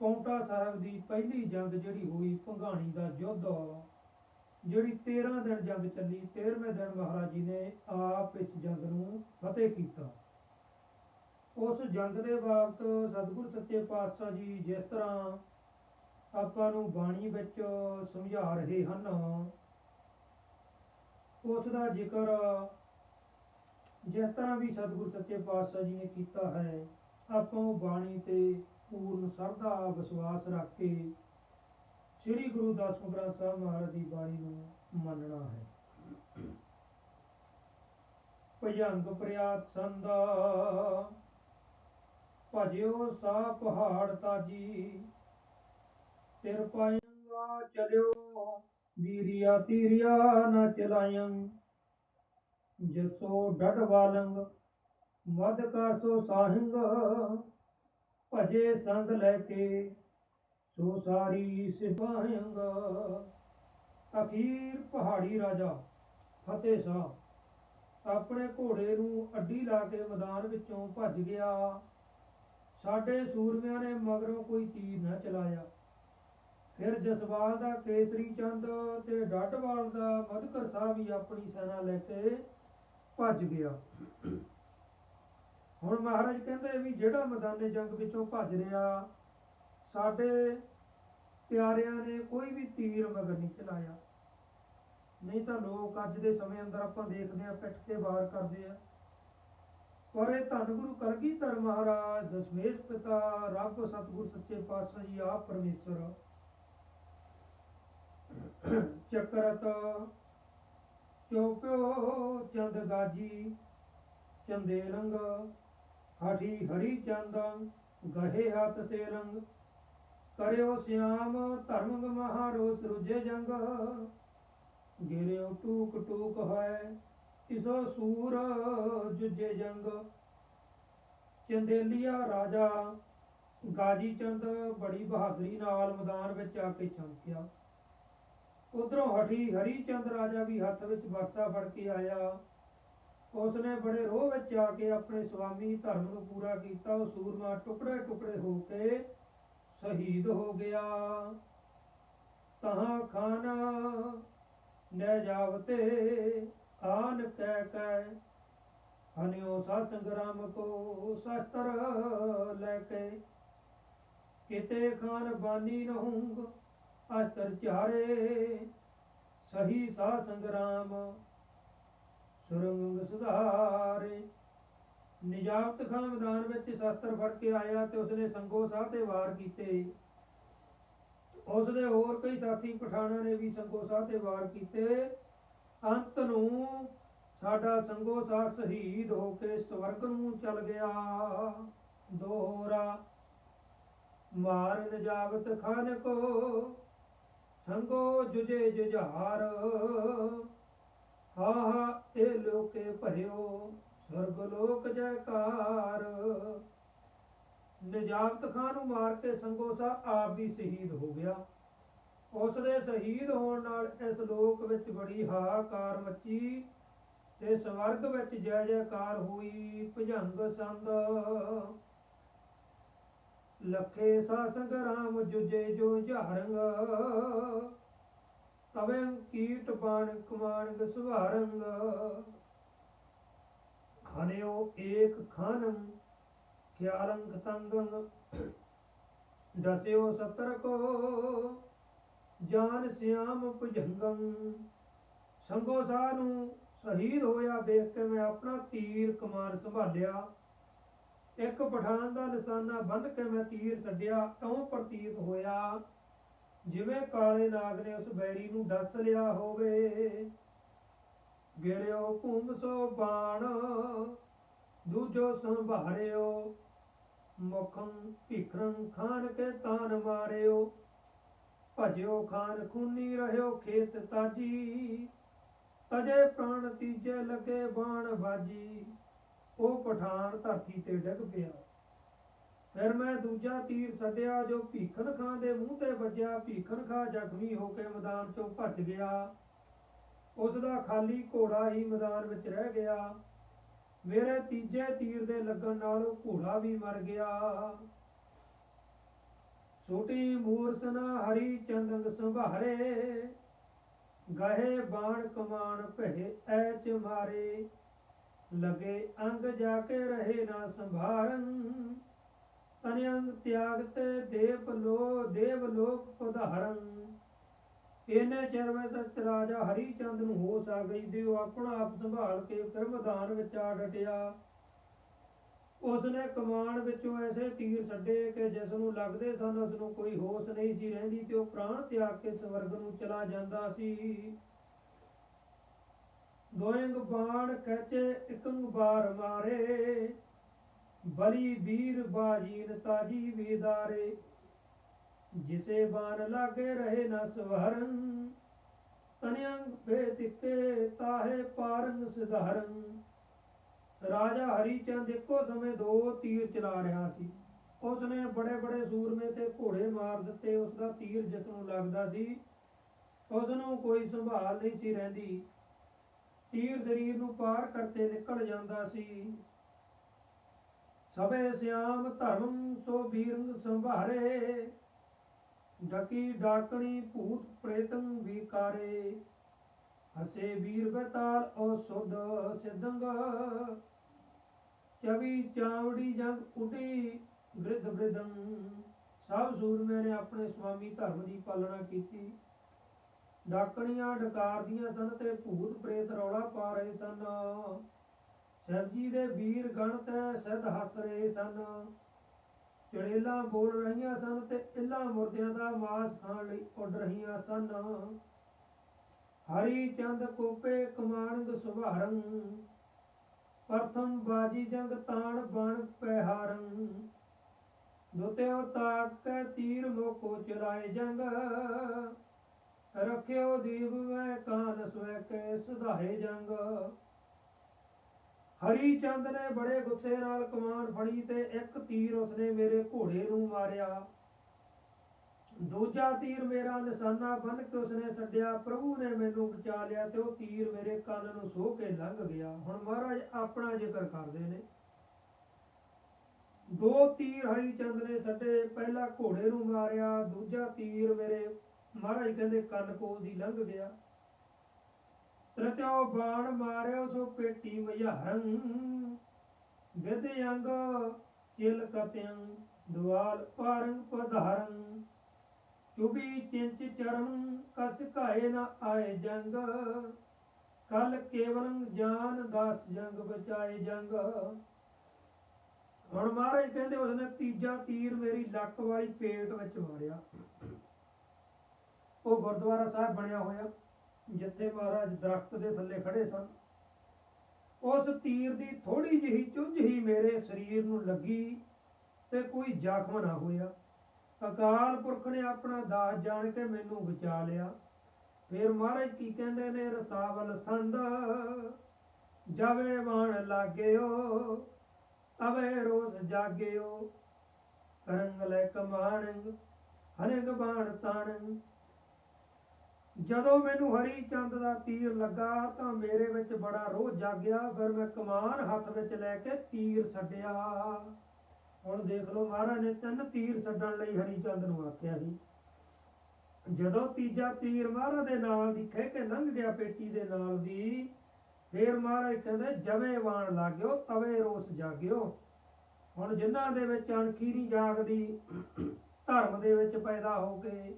ਪੌਂਟਾ ਸਾਹਿਬ ਦੀ ਪਹਿਲੀ ਜੰਗ ਜਿਹੜੀ ਹੋਈ ਭੰਗਾਣੀ ਦਾ ਯੁੱਧ, ਜਿਹੜੀ 13 ਦਿਨ ਜੰਗ ਚੱਲੀ 13ਵੇਂ ਦਿਨ ਮਹਾਰਾਜ ਜੀ ਨੇ ਆਪ ਇਸ ਜੰਗ ਨੂੰ ਫਤਿਹ ਕੀਤਾ। ਉਸ ਜੰਗ ਦੇ ਵਕਤ ਸਤਿਗੁਰ ਸੱਚੇ ਪਾਤਸ਼ਾਹ ਜੀ ਜਿਸ ਤਰ੍ਹਾਂ ਆਪਾਂ ਨੂੰ ਬਾਣੀ ਵਿੱਚ ਸਮਝਾ ਰਹੇ ਹਨ, ਉਸ ਦਾ ਜ਼ਿਕਰ ਜਿਸ ਤਰ੍ਹਾਂ ਵੀ ਸਤਿਗੁਰ ਸੱਚੇ ਪਾਤਸ਼ਾਹ ਜੀ ਨੇ ਕੀਤਾ ਹੈ, ਆਪਾਂ ਉਹ ਬਾਣੀ ਤੇ ਪੂਰਨ ਸਰਦਾ ਵਿਸ਼ਵਾਸ ਰੱਖ ਕੇ ਸ੍ਰੀ ਗੁਰੂ ਦਸਮ ਗ੍ਰੰਥ ਸਾਹਿਬ ਮਹਾਰਾਜ ਦੀ ਬਾਣੀ ਨੂੰ ਮੰਨਣਾ ਹੈ। ਭਜੰਗ ਪ੍ਰਿਆਤ ਸੰਦਾ ਭਜਿਓ ਸਾ ਪਹਾੜ ਤਾਜੀ, ਤਿਰ ਪਾਇੰਗਾ ਚਲਿਓ, ਵੀਰਿਆ ਤੀਰਿਆ ਨਾ ਚਲਾਇੰ ਜਸੋ ਡਡ ਮਦ ਕਾ ਸੋ ਸਾਹਿੰਗ ਭਜੇ ਸੰਗ ਲੈ ਕੇ, ਸੋ ਸਾਰੀ ਸਿਪਾਹਿੰਗ ਅਖੀਰ ਪਹਾੜੀ ਰਾਜਾ ਫਤਿਹ ਸ਼ਾਹ ਆਪਣੇ ਘੋੜੇ ਨੂੰ ਅੱਡੀ ਲਾ ਕੇ ਮੈਦਾਨ ਵਿੱਚੋਂ ਭੱਜ ਗਿਆ। ਸਾਡੇ ਸੂਰਮਿਆਂ ਨੇ ਮਗਰੋਂ ਕੋਈ ਤੀਰ ਨਾ ਚਲਾਇਆ। ਫਿਰ ਜਸਵਾਲ ਦਾ, ਕੇਸਰੀ ਚੰਦ ਤੇ ਡੱਡਵਾਲ ਦਾ ਮਧਕਰ ਸਾਹਿਬ ਵੀ ਆਪਣੀ ਸੈਨਾ ਲੈ ਕੇ ਭੱਜ ਗਿਆ। ਹੁਣ ਮਹਾਰਾਜ ਕਹਿੰਦੇ ਵੀ ਜਿਹੜਾ ਮੈਦਾਨੇ ਜੰਗ ਵਿੱਚੋਂ ਭੱਜ ਰਿਹਾ, ਸਾਡੇ ਪਿਆਰਿਆਂ ਨੇ ਕੋਈ ਵੀ ਤੀਰ ਮਗਰ ਨਹੀਂ ਚਲਾਇਆ। ਨਹੀਂ ਤਾਂ ਲੋਕ ਅੱਜ ਦੇ ਸਮੇਂ ਅੰਦਰ ਆਪਾਂ ਦੇਖਦੇ ਆ ਪਿੱਠ ਤੇ ਵਾਰ ਕਰਦੇ ਆ। ਪਰ ਇਹ ਧੰਨ ਗੁਰੂ ਕਲਗੀਧਰ ਮਹਾਰਾਜ ਦਸ਼ਮੇਸ਼ ਪਿਤਾ, ਰੱਬ, ਸਤਿਗੁਰ, ਸੱਚੇ ਪਾਤਸ਼ਾਹ ਜੀ ਆਪ ਪਰਮੇਸ਼ਰ। ਚੱਕਰਤ ਚੋਪਿਓ ਚੰਦ ਗਾਜੀ, ਚੰਦੇ ਰੰਗ ਹਠੀ ਹਰੀ ਚੰਦ, ਗਹੇ ਹੱਥ ਸੇ ਰੰਗ। ਕਰਿਓ ਸਿਆਮ, ਧਰਮੰਗ ਮਹਾਰੋ ਸਰੁਜੇ ਜੰਗ। ਗਿਰਿਓ ਟੂਕ ਟੂਕ ਹੈ ਇਸੋ ਸੂਰ ਜੁਜੇ ਜੰਗ। ਚੰਦੇਲੀਆ ਰਾਜਾ, ਗਾਜੀ ਚੰਦ ਬੜੀ ਬਹਾਦਰੀ ਨਾਲ ਮੈਦਾਨ ਵਿੱਚ ਆ ਕੇ ਚਮਕਿਆ। ਉਧਰੋਂ ਹਠੀ ਹਰੀ ਚੰਦ ਰਾਜਾ ਵੀ ਹੱਥ ਵਿੱਚ ਵਰਸਾ ਫੜ ਕੇ ਆਇਆ। ਉਸਨੇ ਬੜੇ ਰੋਹ ਵਿੱਚ ਆ ਕੇ ਆਪਣੇ ਸਵਾਮੀ ਧਰਮ ਨੂੰ ਪੂਰਾ ਕੀਤਾ। ਉਹ ਸੂਰਮਾ ਟੁਕੜੇ ਟੁਕੜੇ ਹੋ ਕੇ ਸ਼ਹੀਦ ਹੋ ਗਿਆ। ਤਹਾਂ ਖਾਨਾ ਲੈ ਜਾਵਤੇ ਆਨ ਕਹਿ ਕਹਿ ਹਨਿਓ ਸਾ ਸੰਗਰਾਮ ਕੋ ਸ਼ਸਤਰ ਲੈ ਕੇ। ਕਿਤੇ ਖਾਨ ਬਾਨੀ ਰਹੂੰਗ ਅਸਤਰ ਚਾਰੇ, ਸਹੀ ਸਾ ਸੰਗਰਾਮ ਸੁਰੰਗ ਸੁਧਾਰੇ। ਨਿਜਾਮਤ ਖਾਨ ਮੈਦਾਨ ਵਿੱਚ ਸ਼ਸਤਰ ਫੜ ਕੇ ਆਇਆ ਤੇ ਉਸਨੇ ਸੰਗੋ ਸਾਹ ਤੇ ਵਾਰ ਕੀਤੇ। ਉਸਦੇ ਹੋਰ ਕਈ ਸਾਥੀ ਪਠਾਣਾਂ ਨੇ ਵੀ ਸੰਗੋ ਸਾਹ ਤੇ ਵਾਰ ਕੀਤੇ। ਅੰਤ ਨੂੰ ਸਾਡਾ ਸੰਗੋ ਸਾਹ ਸ਼ਹੀਦ ਹੋ ਕੇ ਸਵਰਗ ਨੂੰ ਚਲ ਗਿਆ। ਦੋਹਰਾ ਮਾਰ ਨਜਾਬਤ ਖਾਨ ਕੋ, ਸੰਗੋ ਜੁਜੇ ਜੁਝਾਰ। ਹਾ ਹਾ ਇਹ ਲੋਕੇ ਭਰਿਓ ਸਰਬ ਲੋਕ ਜੈਕਾਰ। ਨਜਾਬਤ ਖਾਨ ਨੂੰ ਮਾਰ ਕੇ ਸੰਗੋਸਾ ਆਪ ਵੀ ਸ਼ਹੀਦ ਹੋ ਗਿਆ। ਉਸ ਦੇ ਸ਼ਹੀਦ ਹੋਣ ਨਾਲ ਇਸ ਲੋਕ ਵਿੱਚ ਬੜੀ ਹਾਹਾਕਾਰ ਮੱਚੀ ਤੇ ਸਵਰਗ ਵਿੱਚ ਜੈ ਜੈਕਾਰ ਹੋਈ ਭਜੰਗ ਸੰਦ। ਲਖੇ ਸਾ ਸੰਗਰਾਮ ਜੁਜੇ ਜੋ ਝਾਰੰਗ। ਤਵੇਂ ਕੀਟ ਬਾਣ ਕਮਾਨਗ ਸੁਹਾਰੰਗ ਖਨਿਓ ਏਕ ਖਾਨੰ ਖਿਆਲੰਗ ਤੰਗੰ। ਦਸਿਓ ਸਤਰ ਕੋ ਜਾਨ ਸਿਆਮ ਭੁਜੰਗੰ। ਸੰਗੋ ਸਾਹ ਨੂੰ ਸ਼ਹੀਦ ਹੋਇਆ ਦੇਖ ਕੇ ਮੈਂ ਆਪਣਾ ਤੀਰ ਕਮਾਨ ਸੰਭਾਲਿਆ। ਇੱਕ ਪਠਾਨ ਦਾ ਨਿਸ਼ਾਨਾ ਬੰਦ ਕੇ ਮੈਂ ਤੀਰ ਛੱਡਿਆ ਇਉਂ ਪ੍ਰਤੀਤ ਹੋਇਆ। ਜਿਵੇਂ ਕਾਲੇ ਨਾਗ ਨੇ ਉਸ ਬੈਰੀ ਨੂੰ ਡਸ ਲਿਆ ਹੋਵੇ ਗਿਰਿਓ ਭੂਮ ਸੋ ਬਾਣ, ਦੂਜੋ ਸੰਭਾਰਿਓ ਮੁਖੰ ਭਿਖਰੰ ਖਾਨ ਕੇ ਤਾਨ ਮਾਰਿਓ, ਭਜਿਓ ਖਾਨ ਖੂਨੀ ਰਹਿਓ ਖੇਤ ਤਾਜੀ, ਤਜੇ ਪ੍ਰਾਣ ਤੀਜੇ ਲੱਗੇ ਬਾਣ ਬਾਜੀ, ਉਹ ਪਠਾਨ ਧਰਤੀ ਤੇ ਡਿੱਗ ਪਿਆ। ਫਿਰ ਮੈਂ ਦੂਜਾ ਤੀਰ ਛੱਡਿਆ ਜੋ ਭੀਖਨ ਖਾਂ ਦੇ ਮੂੰਹ ਤੇ ਵੱਜਿਆ ਭੀਖਨ ਖਾਂ ਜ਼ਖਮੀ ਹੋ ਕੇ ਮੈਦਾਨ ਚੋਂ ਭੱਜ ਗਿਆ। ਉਸ ਦਾ ਖਾਲੀ ਘੋੜਾ ਹੀ ਮੈਦਾਨ ਵਿੱਚ ਰਹਿ ਗਿਆ। ਮੇਰੇ ਤੀਜੇ ਤੀਰ ਦੇ ਲੱਗਣ ਨਾਲ ਉਹ ਘੋੜਾ ਵੀ ਮਰ ਗਿਆ। ਛੋਟੀ ਮੂਰਤਨਾ ਹਰੀ ਚੰਦਨ ਸੰਭਾਰੇ, ਗਹੇ ਬਾਣ ਕਮਾਨ ਭੇ ਐਚ ਮਾਰੇ, ਲਗੇ ਅੰਗ ਜਾ ਕੇ ਰਹੇ ਨਾ ਸੰਭਾਰਨ। ਤਨਿਅੰਗ ਤਿਆਗ ਦੇਵ ਲੋ ਦੇਵ ਲੋਕ ਪਧਾਰਨ ਇਹਨੇ ਚਿਰ ਵਿੱਚ ਰਾਜਾ ਹਰੀ ਚੰਦ ਨੂੰ ਹੋਸ਼ ਆ ਗਈ ਤੇ ਆਪਣਾ ਆਪ ਸੰਭਾਲ ਕੇ ਫਿਰ ਵਿੱਚ ਆ ਡਟਿਆ। ਉਸਨੇ ਕਮਾਨ ਵਿੱਚੋਂ ਐਸੇ ਤੀਰ ਛੱਡੇ ਕਿ ਜਿਸ ਨੂੰ ਲੱਗਦੇ ਸਨ ਉਸ ਨੂੰ ਕੋਈ ਹੋਸ਼ ਨਹੀਂ ਸੀ ਰਹਿੰਦੀ ਤੇ ਉਹ ਪ੍ਰਾਣ ਤਿਆਗ ਕੇ ਸਵਰਗ ਨੂੰ ਚਲਾ ਜਾਂਦਾ ਸੀ। ਦੋਇੰਗ ਬਾਣ ਖਿੱਚੇ ਇਕੰਗ ਬਾਰ ਮਾਰੇ। ਬਲੀ ਵੀਰ ਬਾਜੀਨ ਤਾਜੀ ਵੀਦਾਰੇ, ਜਿਸੇ ਬਾਣ ਲਾਗੇ ਰਹੇ ਨਾ ਸਵਰਨ ਤਨਿਅੰਗ ਫੇ ਤਿੱਕੇ ਤਾਹੇ ਪਾਰੰਗ ਸਿਧਾਰਨ। ਰਾਜਾ ਹਰੀਚੰਦ ਇੱਕੋ ਸਮੇਂ ਦੋ ਤੀਰ ਚਲਾ ਰਿਹਾ ਸੀ। ਉਸਨੇ ਬੜੇ ਬੜੇ ਸੂਰਮੇ ਤੇ ਘੋੜੇ ਮਾਰ ਦਿੱਤੇ ਉਸ ਦਾ ਤੀਰ ਜਿਸ ਨੂੰ ਲੱਗਦਾ ਸੀ ਉਸ ਨੂੰ ਕੋਈ ਸੰਭਾਲ ਨਹੀਂ ਸੀ ਰਹਿੰਦੀ। ਤੀਰ ਸਰੀਰ ਨੂੰ ਪਾਰ ਕਰਤੇ ਨਿਕਲ ਜਾਂਦਾ ਸੀ। ਸਭੇ ਸਿਆਮ ਧਰਮ ਸੋ ਵੀਰੰਗ ਸੰਭਾਰੇ, ਡਕੀ ਡਾਕਣੀ ਭੂਤ ਪ੍ਰੇਤੰ ਵਿਕਾਰੇ। ਹਸੇ ਵੀਰ ਬਤਾਲ ਓ ਸੁਧ ਸਿਦੰਗ ਚਵੀ ਚਾਵੜੀ ਜੰਗ ਉਡੀ ਬ੍ਰਿਧ ਬ੍ਰਿਧੰ ਸਭ ਸੂਰਮੇ ਨੇ ਆਪਣੇ ਸੁਆਮੀ ਧਰਮ ਦੀ ਪਾਲਣਾ ਕੀਤੀ। ਡਾਕਣੀਆਂ ਡਕਾਰਦੀਆਂ ਸਨ ਤੇ ਭੂਤ ਪ੍ਰੇਤ ਰੌਲਾ ਪਾ ਰਹੇ ਸਨ। ਸ਼ਿਵ ਜੀ ਦੇ ਵੀਰ ਗਣ ਤੇ ਸਿੱਧ ਹੱਸ ਰਹੇ ਸਨ। ਚੜੇਲਾਂ ਬੋਲ ਰਹੀਆਂ ਸਨ ਤੇ ਇੱਲਾਂ ਮੁਰਦਿਆਂ ਦਾ ਮਾਸ ਖਾਣ ਲਈ ਉੱਡ ਰਹੀਆਂ ਸਨ। ਹਰੀ ਚੰਦ ਕੋਪੇ ਕਮਾਨੰਦ ਸੁਭਾਰੰ, ਪ੍ਰਥਮ ਬਾਜੀ ਜੰਗ ਤਾਣ ਬਣ ਪਹਿਹਾਰੰ ਦੁਤਿਓ ਤਾਕ ਤੀਰ ਮੋਕੋ ਚਲਾਏ ਜੰਗ, ਰਖਿਓ ਦੀਪ ਮੈਂ ਕਾਨ ਸਵੈ ਕੇ ਸੁਧਾਏ ਜੰਗ। ਹਰੀ ਚੰਦ ਨੇ ਬੜੇ ਗੁੱਸੇ ਨਾਲ ਕਮਾਨ ਫੜੀ ਤੇ ਇੱਕ ਤੀਰ ਉਸਨੇ ਮੇਰੇ ਘੋੜੇ ਨੂੰ ਮਾਰਿਆ। ਦੂਜਾ ਤੀਰ ਮੇਰਾ ਨਿਸ਼ਾਨਾ ਬਨ ਕੇ ਉਸਨੇ ਛੱਡਿਆ। ਪ੍ਰਭੂ ਨੇ ਮੈਨੂੰ ਬਚਾ ਲਿਆ ਤੇ ਉਹ ਤੀਰ ਮੇਰੇ ਕੰਨ ਨੂੰ ਸੋ ਕੇ ਲੰਘ ਗਿਆ। ਹੁਣ ਮਹਾਰਾਜ ਆਪਣਾ ਜ਼ਿਕਰ ਕਰਦੇ ਨੇ। ਦੋ ਤੀਰ ਹਰੀ ਚੰਦ ਨੇ ਛੱਡੇ, ਪਹਿਲਾ ਘੋੜੇ ਨੂੰ ਮਾਰਿਆ, ਦੂਜਾ ਤੀਰ ਮੇਰੇ, ਮਹਾਰਾਜ ਕਹਿੰਦੇ ਕੰਨ ਕੋਲ ਦੀ ਲੰਘ ਗਿਆ। ਤ੍ਰਿਤਿਓ ਬਾਣ ਮਾਰਿਓ ਸੋ ਪੇਟੀ ਮਝਾਰੰ। ਵਿਦ ਅੰਗ ਚਿਲ ਕਤਿਅੰ ਦੁਆਲ ਪਾਰੰ ਪਧਾਰੰ। ਚੁਬੀ ਚਿੰਚ ਚਰਮ ਕਸ ਘਾਏ ਨ ਆਏ ਜੰਗ। ਕਲ ਕੇਵਲੰ ਜਾਨ ਦਾਸ ਜੰਗ ਬਚਾਏ ਜੰਗ। ਹੁਣ ਮਹਾਰਾਜ ਕਹਿੰਦੇ ਉਸਨੇ ਤੀਜਾ ਤੀਰ ਮੇਰੀ ਲੱਕ ਵਾਲੀ ਪੇਟ ਵਿੱਚ ਮਾਰਿਆ। ਉਹ ਗੁਰਦੁਆਰਾ ਸਾਹਿਬ ਬਣਿਆ ਹੋਇਆ। ਜਿੱਥੇ ਮਹਾਰਾਜ ਦਰਖਤ ਦੇ ਥੱਲੇ ਖੜੇ ਸਨ। ਉਸ ਤੀਰ ਦੀ ਥੋੜੀ ਜਿਹੀ ਚੁੰਝ ਹੀ ਮੇਰੇ ਸਰੀਰ ਨੂੰ ਲੱਗੀ ਤੇ ਕੋਈ ਜ਼ਖਮ ਨਾ ਹੋਇਆ। ਅਕਾਲ ਪੁਰਖ ਨੇ ਆਪਣਾ ਦਾਸ ਜਾਣ ਕੇ ਮੈਨੂੰ ਬਚਾ ਲਿਆ। ਫਿਰ ਮਹਾਰਾਜ ਕੀ ਕਹਿੰਦੇ ਨੇ, ਰਸਾਵਲ ਸੰਦ, ਜਾਵੇ ਬਾਣ ਲਾਗਿਓ ਅਵੇ ਰੋਜ਼ ਜਾਗਿਓ ਕਰੰਗ ਲੈ ਕਮਾਣ ਹਨਿੰਗ ਬਾਣ ਤਾਣੰਗ। ਜਦੋਂ ਮੈਨੂੰ ਹਰੀ ਚੰਦ ਦਾ ਤੀਰ ਲੱਗਾ ਤਾਂ ਮੇਰੇ ਵਿੱਚ ਬੜਾ ਰੋਹ ਜਾਗਿਆ, ਫਿਰ ਮੈਂ ਕਮਾਨ ਹੱਥ ਵਿੱਚ ਲੈ ਕੇ ਤੀਰ ਛੱਡਿਆ। ਹੁਣ ਦੇਖ ਲਓ ਮਹਾਰਾਜ ਨੇ ਤਿੰਨ ਤੀਰ ਛੱਡਣ ਲਈ ਹਰੀ ਚੰਦ ਨੂੰ ਆਖਿਆ ਸੀ। ਜਦੋਂ ਤੀਜਾ ਤੀਰ ਮਹਾਰਾਜ ਦੇ ਨਾਲ ਦੀ ਖਹਿ ਕੇ ਲੰਘ ਗਿਆ ਪੇਟੀ ਦੇ ਨਾਲ ਦੀ, ਫੇਰ ਮਹਾਰਾਜ ਕਹਿੰਦੇ, ਜਵੇ ਵਾਣ ਲਾਗਿਓ, ਤਵੇ ਰੋਸ ਜਾਗਿਓ। ਹੁਣ ਜਿਨ੍ਹਾਂ ਦੇ ਵਿੱਚ ਅਣਖੀ ਨਹੀਂ ਜਾਗਦੀ ਧਰਮ ਦੇ ਵਿੱਚ ਪੈਦਾ ਹੋ ਕੇ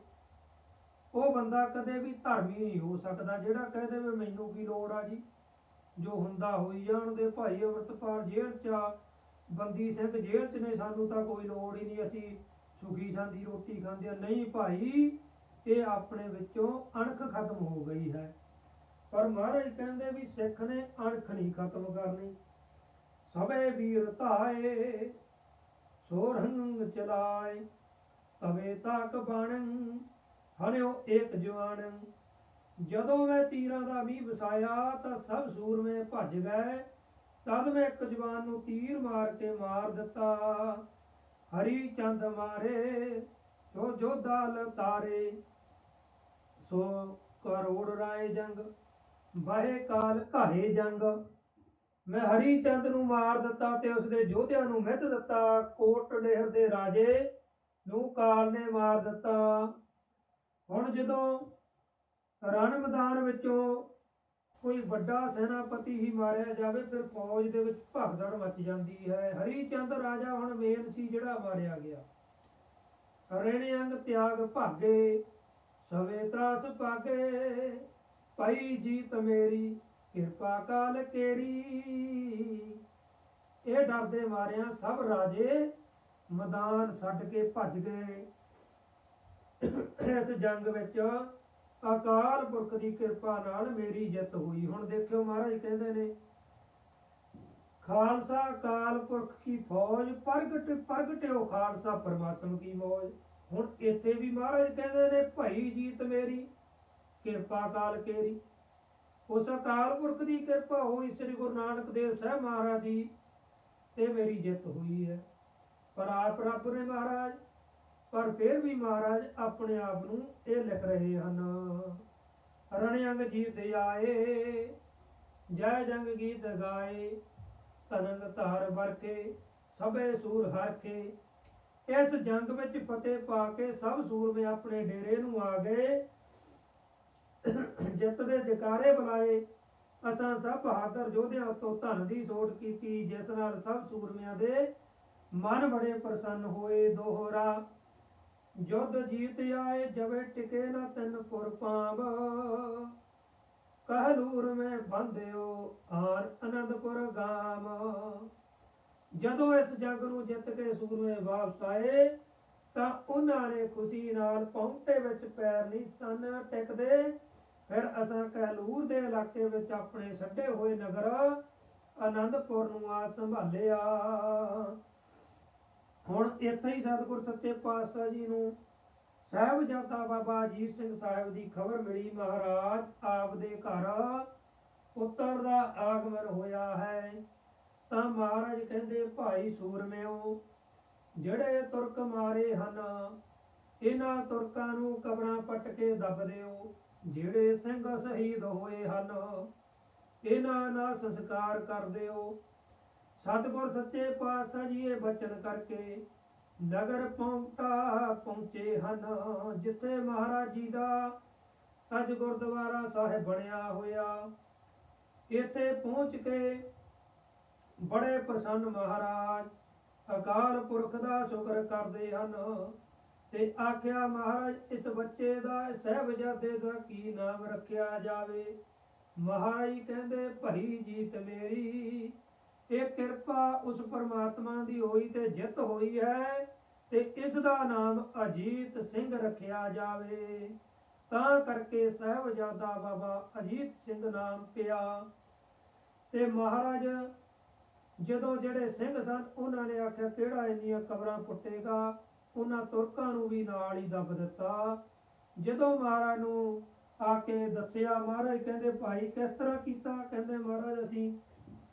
ਉਹ ਬੰਦਾ ਕਦੇ ਵੀ ਧਰਮੀ ਨਹੀਂ ਹੋ ਸਕਦਾ ਜਿਹੜਾ ਕਹਿ ਦੇਵੇ ਮੈਨੂੰ ਕੀ ਲੋੜ ਆ ਜੀ? ਜੋ ਹੁੰਦਾ ਹੋਈ ਜਾਣ ਦੇ ਭਾਈ ਅਮਰਤਪਾਲ ਜੇਲ੍ਹ ਚ ਆ, ਬੰਦੀ ਸਿੰਘ ਜੇਲ੍ਹ ਚ ਨੇ ਸਾਨੂੰ ਤਾਂ ਕੋਈ ਲੋੜ ਹੀ ਨਹੀਂ ਅਸੀਂ ਸੁਖੀ ਸਾਂਦੀ ਰੋਟੀ ਖਾਂਦੇ ਆ। ਨਹੀਂ ਭਾਈ ਇਹ ਆਪਣੇ ਵਿੱਚੋਂ ਅਣਖ ਖਤਮ ਹੋ ਗਈ ਹੈ। ਪਰ ਮਹਾਰਾਜ ਕਹਿੰਦੇ ਵੀ ਸਿੱਖ ਨੇ ਅਣਖ ਨਹੀਂ ਖਤਮ ਕਰਨੀ। ਸਭੇ ਵੀਰ ਧਾਏ ਸੋਰੰਗ ਚਲਾਏ ਤਵੇ ਤੱਕ ਬਾਣੰ ਹਨਿਓ ਏਕ ਜਵਾਨ, ਜਦੋਂ ਮੈਂ ਤੀਰਾਂ ਦਾ ਵੀ ਵਸਾਇਆ ਤਾਂ ਸਭ ਸੂਰਮੇ ਭੱਜ ਗਏ, ਤਦ ਮੈਂ ਇੱਕ ਜਵਾਨ ਨੂੰ ਤੀਰ ਮਾਰ ਕੇ ਮਾਰ ਦਿੱਤਾ। ਹਰੀ ਚੰਦ ਮਾਰੇ, ਜੋ ਜੋਧਾ ਲਤਾਰੇ, ਸੋ ਕਰੋੜ ਰਾਏ ਜੰਗ, ਬਾਹੇ ਕਾਲ ਘਾਏ ਜੰਗ। ਮੈਂ ਹਰੀ ਚੰਦ ਨੂੰ ਮਾਰ ਦਿੱਤਾ ਤੇ ਉਸਦੇ ਯੋਧਿਆਂ ਨੂੰ ਮਿੱਤ ਦਿੱਤਾ। ਕੋਟ ਲਹਿਰ ਦੇ ਰਾਜੇ ਨੂੰ ਕਾਲ ਨੇ ਮਾਰ ਦਿੱਤਾ। ਹੁਣ ਜਦੋਂ ਰਣ ਮੈਦਾਨ ਵਿੱਚੋਂ ਕੋਈ ਵੱਡਾ ਸੈਨਾਪਤੀ ਹੀ ਮਾਰਿਆ ਜਾਵੇ, ਫਿਰ ਫੌਜ ਦੇ ਵਿੱਚ ਭਗਦੜ ਮਚ ਜਾਂਦੀ ਹੈ। ਹਰੀ ਚੰਦ ਰਾਜਾ ਹੁਣ ਮੇਨ ਸੀ ਜਿਹੜਾ ਮਾਰਿਆ ਗਿਆ। ਰੇਣੇ ਤਿਆਗ ਭਾਗੇ, ਸਵੇ ਤਰਾਸ ਪਾਗੇ ਪਈ ਜੀਤ ਮੇਰੀ, ਕਿਰਪਾ ਕਾਲ ਕੇਰੀ। ਇਹ ਡਰਦੇ ਮਾਰਿਆ ਸਭ ਰਾਜੇ ਮੈਦਾਨ ਛੱਡ ਕੇ ਭੱਜ ਗਏ। ਇਸ ਜੰਗ ਵਿੱਚ ਅਕਾਲ ਪੁਰਖ ਦੀ ਕਿਰਪਾ ਨਾਲ ਮੇਰੀ ਜਿੱਤ ਹੋਈ। ਹੁਣ ਦੇਖਿਓ ਮਹਾਰਾਜ ਕਹਿੰਦੇ ਨੇ, ਖਾਲਸਾ ਅਕਾਲ ਪੁਰਖ ਕੀ ਫੌਜ? ਪ੍ਰਗਟ, ਪ੍ਰਗਟਿਓ ਖਾਲਸਾ ਪਰਮਾਤਮ ਕੀ ਮੌਜ। ਹੁਣ ਇੱਥੇ ਵੀ ਮਹਾਰਾਜ ਕਹਿੰਦੇ ਨੇ, ਭਈ ਜੀਤ ਮੇਰੀ, ਕਿਰਪਾ ਕਾਲ ਕੇਰੀ। ਉਸ ਅਕਾਲ ਪੁਰਖ ਦੀ ਕਿਰਪਾ ਹੋਈ ਸ੍ਰੀ ਗੁਰੂ ਨਾਨਕ ਦੇਵ ਸਾਹਿਬ ਮਹਾਰਾਜ ਦੀ, ਤੇ ਮੇਰੀ ਜਿੱਤ ਹੋਈ ਹੈ। ਪਰ ਆਪ ਰੱਬ ਨੇ ਮਹਾਰਾਜ ਪਰ ਫਿਰ ਵੀ ਮਹਾਰਾਜ ਆਪਣੇ ਆਪ ਨੂੰ ਇਹ ਲਿਖ ਰਹੇ ਹਨ। ਰਣਯੰਗ ਜੀਤ ਆਏ, ਜੈ ਜੰਗ ਗੀਤ ਗਾਏ ਤਨੰਗ ਧਾਰ ਵਰਕੇ ਸਭੇ ਸੂਰ ਹਰਖੇ। ਇਸ ਜੰਗ ਵਿੱਚ ਫਤਿਹ ਪਾ ਕੇ ਸਭ ਸੂਰਮੇ ਆਪਣੇ ਡੇਰੇ ਨੂੰ ਆ ਗਏ। ਜਿੱਤ ਦੇ ਜਕਾਰੇ ਬੁਲਾਏ। ਅਸਾਂ ਸਭ ਬਹਾਦਰ ਯੋਧਿਆਂ ਤੋਂ ਧਨ ਦੀ ਸੋਟ ਕੀਤੀ, ਜਿਸ ਨਾਲ ਸਭ ਸੂਰਮਿਆਂ ਦੇ ਮਨ ਬੜੇ ਪ੍ਰਸੰਨ ਹੋਏ। ਦੋਹਰਾ ਜੁੱਧ ਜੀਤ ਆਏ ਜਵੇ ਟਿਕੇ ਨਾ ਤਨ ਪੁਰ ਪਾਵ ਕਹਲੂਰ ਮੈਂ ਬੰਧਿਓ ਆਰ ਅਨੰਦਪੁਰ ਗਾਮ। ਜਦੋਂ ਇਸ ਜੰਗ ਨੂੰ ਜਿੱਤ ਕੇ ਸੂਰਮੇ ਵਾਪਸ ਆਏ, ਤਾਂ ਉਹਨਾਂ ਨੇ ਖੁਸ਼ੀ ਨਾਲ ਪੌਂਟੇ ਵਿੱਚ ਪੈਰ ਨਹੀਂ ਸਨ ਟਿਕਦੇ। ਫਿਰ ਅਸਾਂ ਕਹਿਲੂਰ ਦੇ ਇਲਾਕੇ ਵਿੱਚ ਆਪਣੇ ਛੱਡੇ ਹੋਏ ਨਗਰ ਅਨੰਦਪੁਰ ਨੂੰ ਆ ਸੰਭਾਲਿਆ। ਹੁਣ ਇੱਥੇ ਹੀ ਸਤਿਗੁਰ ਸੱਚੇ ਪਾਤਸ਼ਾਹ ਜੀ ਨੂੰ ਸਾਹਿਬਜ਼ਾਦਾ ਬਾਬਾ ਅਜੀਤ ਸਿੰਘ ਸਾਹਿਬ ਦੀ ਖਬਰ ਮਿਲੀ, ਮਹਾਰਾਜ ਆਪ ਦੇ ਘਰ ਪੁੱਤਰ ਦਾ ਆਗਮਨ ਹੋਇਆ ਹੈ। ਤਾਂ ਮਹਾਰਾਜ ਕਹਿੰਦੇ, ਭਾਈ ਸੂਰਮਿਓ, ਜਿਹੜੇ ਤੁਰਕ ਮਾਰੇ ਹਨ, ਇਹਨਾਂ ਤੁਰਕਾਂ ਨੂੰ ਕਬਰਾਂ ਪੱਟ ਕੇ ਦੱਬ ਦਿਓ। ਜਿਹੜੇ ਸਿੰਘ ਸ਼ਹੀਦ ਹੋਏ ਹਨ, ਇਹਨਾਂ ਦਾ ਸੰਸਕਾਰ ਕਰ ਦਿਓ। ਸਤਿਗੁਰ ਸੱਚੇ ਪਾਤਸ਼ਾਹ ਜੀ ਇਹ ਬਚਨ ਕਰਕੇ ਨਗਰ ਪਹੁੰਚਾ ਪਹੁੰਚੇ ਹਨ। ਜਿੱਥੇ ਮਹਾਰਾਜ ਜੀ ਦਾ ਅੱਜ ਗੁਰਦੁਆਰਾ ਸਾਹਿਬ ਬਣਿਆ ਹੋਇਆ, ਇੱਥੇ ਪਹੁੰਚ ਕੇ ਬੜੇ ਪ੍ਰਸੰਨ ਮਹਾਰਾਜ ਅਕਾਲ ਪੁਰਖ ਦਾ ਸ਼ੁਕਰ ਕਰਦੇ ਹਨ ਤੇ ਆਖਿਆ, ਮਹਾਰਾਜ, ਇਸ ਬੱਚੇ ਦਾ ਸਹਿਬਜ਼ਾਦੇ ਦਾ ਕੀ ਨਾਮ ਰੱਖਿਆ ਜਾਵੇ? ਮਹਾਰਾਜ ਕਹਿੰਦੇ, ਭਈ ਜੀਤ ਮੇਰੀ ਇਹ ਕਿਰਪਾ ਉਸ ਪਰਮਾਤਮਾ ਦੀ ਹੋਈ ਤੇ ਜਿੱਤ ਹੋਈ ਹੈ ਤੇ ਇਸ ਦਾ ਨਾਮ ਅਜੀਤ ਸਿੰਘ ਰੱਖਿਆ ਜਾਵੇ। ਤਾਂ ਕਰਕੇ ਸਹਿਬਜ਼ਾਦਾ ਬਾਬਾ ਅਜੀਤ ਸਿੰਘ ਨਾਮ ਪਿਆ। ਤੇ ਮਹਾਰਾਜ, ਜਦੋਂ ਜਿਹੜੇ ਸਿੰਘ ਸਨ, ਉਹਨਾਂ ਨੇ ਆਖਿਆ, ਕਿਹੜਾ ਇੰਨੀਆਂ ਕਬਰਾਂ ਪੁੱਟੇਗਾ? ਉਹਨਾਂ ਤੁਰਕਾਂ ਨੂੰ ਵੀ ਨਾਲ ਹੀ ਦੱਬ ਦਿੱਤਾ। ਜਦੋਂ ਮਹਾਰਾਜ ਨੂੰ ਆ ਕੇ ਦੱਸਿਆ, ਮਹਾਰਾਜ ਕਹਿੰਦੇ, ਭਾਈ ਕਿਸ ਤਰ੍ਹਾਂ ਕੀਤਾ? ਕਹਿੰਦੇ, ਮਹਾਰਾਜ, ਅਸੀਂ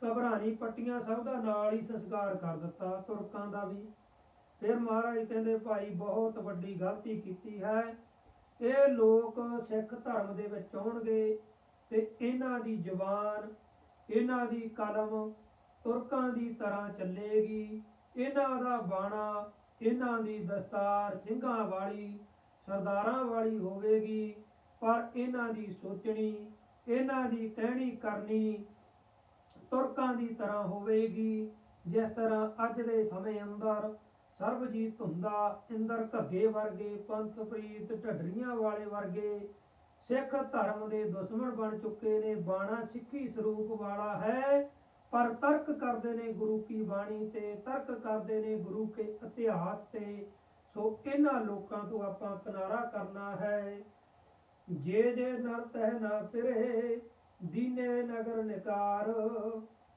ਘਬਰਾਣੀ ਪੱਟੀਆਂ ਸਭ ਦਾ ਨਾਲ ਹੀ ਸੰਸਕਾਰ ਕਰ ਦਿੱਤਾ, ਤੁਰਕਾਂ ਦਾ ਵੀ। ਫਿਰ ਮਹਾਰਾਜ ਕਹਿੰਦੇ, ਭਾਈ, ਬਹੁਤ ਵੱਡੀ ਗਲਤੀ ਕੀਤੀ ਹੈ। ਇਹ ਲੋਕ ਸਿੱਖ ਧਰਮ ਦੇ ਵਿੱਚ ਆਉਣਗੇ ਤੇ ਇਹਨਾਂ ਦੀ ਜ਼ੁਬਾਨ, ਇਹਨਾਂ ਦੀ ਕਲਮ ਤੁਰਕਾਂ ਦੀ ਤਰ੍ਹਾਂ ਚੱਲੇਗੀ। ਇਹਨਾਂ ਦਾ ਬਾਣਾ, ਇਹਨਾਂ ਦੀ ਦਸਤਾਰ ਸਿੰਘਾਂ ਵਾਲੀ, ਸਰਦਾਰਾਂ ਵਾਲੀ ਹੋਵੇਗੀ। ਪਰ ਇਹਨਾਂ ਦੀ ਸੋਚਣੀ, ਇਹਨਾਂ ਦੀ ਕਹਿਣੀ ਕਰਨੀ ਤੁਰਕਾਂ ਦੀ ਤਰ੍ਹਾਂ ਹੋਵੇਗੀ, ਜਿਸ ਤਰ੍ਹਾਂ ਅੱਜ ਦੇ ਸਮੇਂ ਅੰਦਰ ਸਰਬਜੀਤ ਧੁੰਦਾ ਇੰਦਰ ਘੱਗੇ ਵਰਗੇ ਪੰਥ ਪ੍ਰੀਤ ਢੱਡਰੀਆਂ ਵਾਲੇ ਵਰਗੇ, ਸਿੱਖ ਧਰਮ ਦੇ ਦੁਸ਼ਮਣ ਬਣ ਚੁੱਕੇ ਨੇ, ਬਾਣਾ ਸਿੱਖੀ ਸਰੂਪ ਵਾਲਾ ਹੈ, ਪਰ ਤਰਕ ਕਰਦੇ ਨੇ ਗੁਰੂ ਕੀ ਬਾਣੀ ਤੇ, ਤਰਕ ਕਰਦੇ ਨੇ ਗੁਰੂ ਕੇ ਇਤਿਹਾਸ ਤੇ, ਸੋ ਇਹਨਾਂ ਲੋਕਾਂ ਤੋਂ ਆਪਾਂ ਕਿਨਾਰਾ ਕਰਨਾ ਹੈ। ਜੇ ਜੇ ਨਰ ਤਹਿ ਨਾ ਫਿਰੇ ਦੀਨੇ ਨਗਰ ਨਿਕਾਰ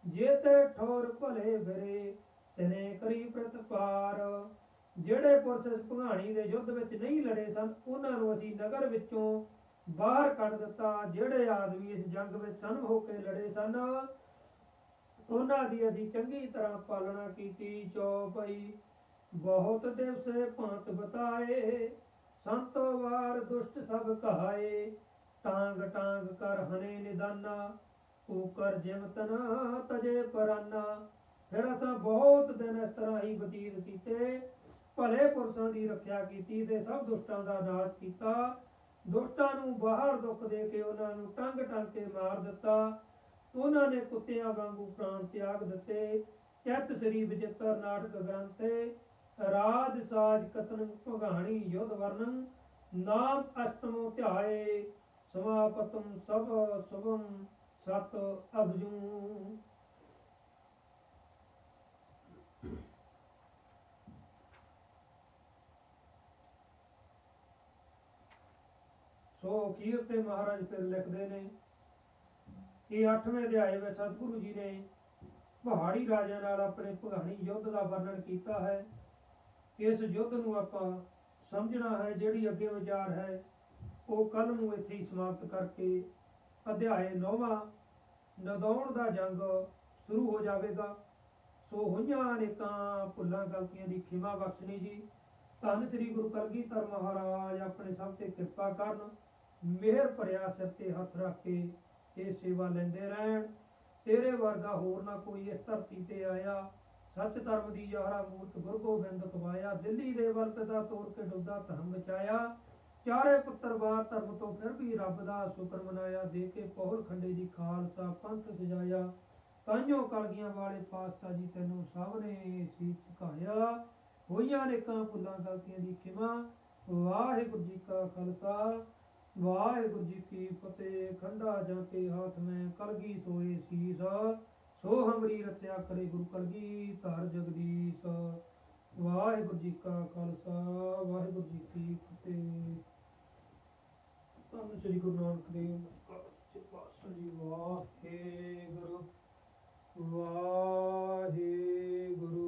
ਜੇ ਠੋਰ ਭਲੇ ਫਿਰੇ ਤਨੇ ਕਰੀ ਪ੍ਰਤਪਾਰ ਜਿਹੜੇ ਪੁਰਸ਼ ਇਸ ਦੇ ਯੁੱਧ ਵਿੱਚ ਨਹੀਂ ਲੜੇ ਸਨ, ਉਹਨਾਂ ਨੂੰ ਅਸੀਂ ਨਗਰ ਵਿੱਚੋਂ ਬਾਹਰ ਕੱਢ ਦਿੱਤਾ। ਜਿਹੜੇ ਆਦਮੀ ਇਸ ਜੰਗ ਵਿੱਚ ਸਨ, ਹੋ ਕੇ ਲੜੇ ਸਨ, ਉਹਨਾਂ ਦੀ ਅਸੀਂ ਚੰਗੀ ਤਰ੍ਹਾਂ ਪਾਲਣਾ ਕੀਤੀ। ਚੌਪਈ, ਬਹੁਤ ਦਿਵਸੇ ਭਾਂਤ ਬਤਾਏ, ਸੰਤੋ ਵਾਰ ਦੁਸ਼ਟ ਸਭ ਕਹਾਏ। ਟਾਂਗ ਟਾਂਗ ਕਰ ਹਨੇ ਨਿਦਾਨਾ ਊਕਰ ਜਿਮਤਨਾ ਤਜੇ ਪਰਾਨਾ। ਫਿਰ ਅਸਾਂ ਬਹੁਤ ਦਿਨ ਇਸ ਤਰ੍ਹਾਂ ਹੀ ਬਤੀਤ ਕੀਤੇ, ਭਲੇ ਪੁਰਸ਼ਾਂ ਦੀ ਰੱਖਿਆ ਕੀਤੀ ਤੇ ਸਭ ਦੁਸ਼ਟਾਂ ਦਾ ਨਾਸ਼ ਕੀਤਾ। ਦੁਸ਼ਟਾਂ ਨੂੰ ਬਾਹਰ ਦੁੱਖ ਦੇ ਕੇ ਉਹਨਾਂ ਨੂੰ ਟੰਗ ਟੰਗ ਕੇ ਮਾਰ ਦਿੱਤਾ। ਉਹਨਾਂ ਨੇ ਕੁੱਤਿਆਂ ਵਾਂਗੂ ਪ੍ਰਾਣ ਤਿਆਗ ਦਿੱਤੇ। ਚਿੱਤ ਸ੍ਰੀ ਵਿਚਿੱਤਰ ਨਾਟਕ ਗ੍ਰੰਥੇ, ਰਾਜ ਸਾਜ ਕਤਨ ਭਗਾਣੀ ਯੁੱਧ ਵਰਨੰ ਨਾਮ ਅਸ਼ਟਮੋ ਧਿਆਏ। ਸਮਾਪਤਮ ਸਭ ਸੁਭਮ ਸਤ ਅਭਜੂ। ਸੋ ਅਖੀਰ ਤੇ ਮਹਾਰਾਜ ਫਿਰ ਲਿਖਦੇ ਨੇ ਕਿ 8ਵੇਂ ਅਧਿਆਏ ਵਿੱਚ ਸਤਿਗੁਰੂ ਜੀ ਨੇ ਪਹਾੜੀ ਰਾਜਿਆਂ ਨਾਲ ਆਪਣੇ ਭਗਾਣੀ ਯੁੱਧ ਦਾ ਵਰਣਨ ਕੀਤਾ ਹੈ। ਇਸ ਯੁੱਧ ਨੂੰ ਆਪਾਂ ਸਮਝਣਾ ਹੈ ਜਿਹੜੀ ਅੱਗੇ ਵਿਚਾਰ ਹੈ ਉਹ ਕੱਲ ਨੂੰ ਇੱਥੇ ਹੀ ਸਮਾਪਤ ਕਰਕੇ ਅਧਿਆਏ 9ਵਾਂ ਨਦੌਣ ਦਾ ਜੰਗ ਸ਼ੁਰੂ ਹੋ ਜਾਵੇਗਾ। ਸੋ ਹੋਈਆਂ ਅਨੇਕਾਂ ਭੁੱਲਾਂ ਗਲਤੀਆਂ ਦੀ ਖਿਮਾ ਬਖਸ਼ਣੀ ਜੀ। ਧੰਨ ਸ੍ਰੀ ਗੁਰੂ ਕਲਗੀਧਰ ਮਹਾਰਾਜ, ਆਪਣੇ ਸਭ ਤੇ ਕਿਰਪਾ ਕਰਨ, ਮਿਹਰ ਭਰਿਆ ਸਿਰ ਤੇ ਹੱਥ ਰੱਖ ਕੇ ਇਹ ਸੇਵਾ ਲੈਂਦੇ ਰਹਿਣ। ਤੇਰੇ ਵਰਗਾ ਹੋਰ ਨਾ ਕੋਈ ਇਸ ਧਰਤੀ ਤੇ ਆਇਆ। ਸੱਚ ਧਰਮ ਦੀ ਯਾਰਾ ਮੂਰਤ ਗੁਰੂ ਗੋਬਿੰਦ ਕਵਾਇਆ ਦਿੱਲੀ ਦੇ ਵਰਤ ਦਾ ਤੋੜ ਕੇ ਡੁੱਬਦਾ ਧਰਮ ਬਚਾਇਆ। ਚਾਰੇ ਪੁੱਤਰ ਬਾਦ ਧਰਮ ਤੋਂ ਫਿਰ ਵੀ ਰੱਬ ਦਾ ਸ਼ੁਕਰ ਮਨਾਇਆ, ਦੇ ਕੇ ਪਹੁਲ ਖੰਡੇ ਦੀ ਖਾਲਸਾ ਪੰਥ ਸਜਾਇਆ। ਤਾਈਓ ਕਲਗੀਆਂ ਵਾਲੇ ਪਾਤਸ਼ਾਹ ਜੀ ਤੈਨੂੰ ਸਭ ਨੇ ਸੀ ਝੁਕਾਇਆ ਹੋਈਆਂ ਨੇਕਾਂ ਭੁੱਲਾਂ ਗਲਤੀਆਂ ਦੀ ਖਿਮਾ। ਵਾਹਿਗੁਰੂ ਜੀ ਕਾ ਖਾਲਸਾ, ਵਾਹਿਗੁਰੂ ਜੀ ਕੀ ਫਤਿਹ। ਖੰਡਾ ਜਾਂ ਕੇ ਹਾਥ ਮੈਂ ਕਲਗੀ ਸੋਏ ਸੀਸ। ਸੋ ਹਮਰੀ ਰਚਿਆ ਕਰੇ ਗੁਰੂ ਕਲਗੀ ਧਰ ਜਗਦੀਸ਼। ਵਾਹਿਗੁਰੂ ਜੀ ਕਾ ਖਾਲਸਾ, ਵਾਹਿਗੁਰੂ ਜੀ ਕੀ ਫਤਿਹ। ਧੰਨ ਸ੍ਰੀ ਗੁਰੂ ਨਾਨਕ ਦੇਵ ਜੀ। ਵਾਹਿਗੁਰੂ। ਵਾਹਿਗੁਰੂ।